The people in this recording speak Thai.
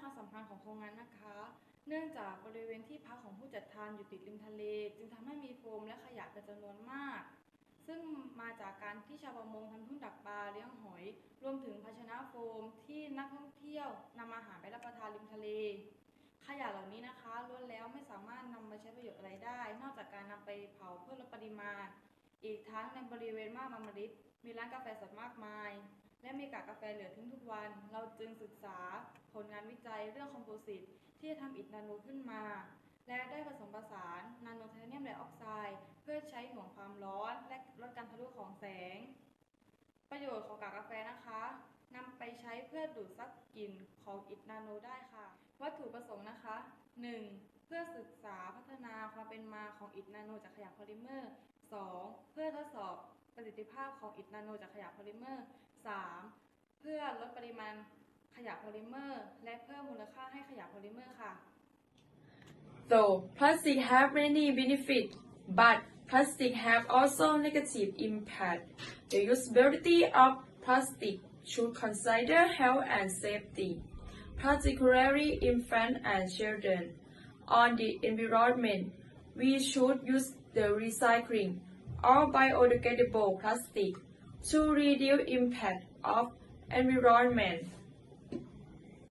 ความสำคัญของโครงงานนะคะ เนื่องจากบริเวณที่พักของผู้จัดทานอยู่ติดริมทะเล จึงทำให้มีโฟมและขยะเป็นจำนวนมาก ซึ่งมาจากการที่ชาวประมงทำทุ่นดักปลาเลี้ยงหอย รวมถึงภาชนะโฟมที่นักท่องเที่ยวนำอาหารไปรับประทานริมทะเล ขยะเหล่านี้นะคะล้วนแล้วไม่สามารถนำมาใช้ประโยชน์อะไรได้ นอกจากการนำไปเผาเพื่อลดปริมาณ อีกทั้งในบริเวณมาบาริดมีร้านกาแฟสดมากมาย และมีกากกาแฟเหลือทิ้งทุกวัน เราจึงศึกษาผลงานวิจัยเรื่องคอมโพสิตที่จะทำอิฐนาโนขึ้นมา และได้ผสมผสานนาโนไทเทเนียมไดออกไซด์เพื่อใช้หน่วงความร้อนและลดการทะลุของแสง ประโยชน์ของกากกาแฟนะคะนำไปใช้เพื่อดูดซับกลิ่นของอิฐนาโนได้ค่ะ วัตถุประสงค์นะคะ 1. เพื่อศึกษาพัฒนาความเป็นมาของอิฐนาโนจากขยะโพลิเมอร์ 2. เพื่อทดสอบ ประสิทธิภาพของอิฐนาโนจากขยะโพลิเมอร์ 3. เพื่อลดปริมาณขยะโพลิเมอร์ และเพิ่มมูลค่าให้ขยะโพลิเมอร์ค่ะ Though plastic have many benefits, but plastic have also negative impact. The usability of plastic should consider health and safety, particularly infants and children. On the environment, we should use the recycling or biodegradable plastic to reduce impact of environment.